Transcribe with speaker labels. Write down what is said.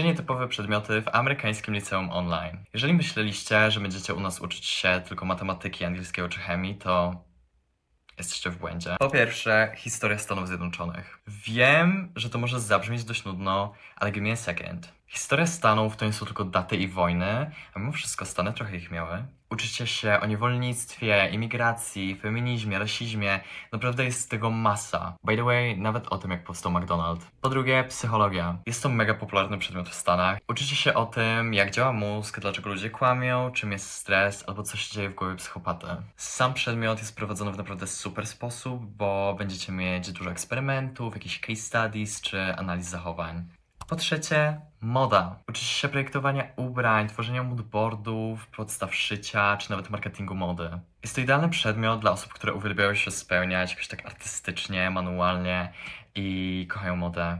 Speaker 1: Trzy nietypowe przedmioty w amerykańskim liceum online. Jeżeli myśleliście, że będziecie u nas uczyć się tylko matematyki, angielskiego czy chemii, to jesteście w błędzie. Po pierwsze, historia Stanów Zjednoczonych. Wiem, że to może zabrzmieć dość nudno, ale give me a second. Historia Stanów to nie są tylko daty i wojny, a mimo wszystko Stany trochę ich miały. Uczycie się o niewolnictwie, imigracji, feminizmie, rasizmie. Naprawdę jest tego masa. By the way, nawet o tym, jak powstał McDonald's. Po drugie, psychologia. Jest to mega popularny przedmiot w Stanach. Uczycie się o tym, jak działa mózg, dlaczego ludzie kłamią, czym jest stres, albo co się dzieje w głowie psychopaty. Sam przedmiot jest prowadzony w naprawdę super sposób, bo będziecie mieć dużo eksperymentów, jakichś case studies czy analiz zachowań. Po trzecie, moda. Uczycie się projektowania ubrań, tworzenia moodboardów, podstaw szycia, czy nawet marketingu mody. Jest to idealny przedmiot dla osób, które uwielbiają się spełniać jakoś tak artystycznie, manualnie i kochają modę.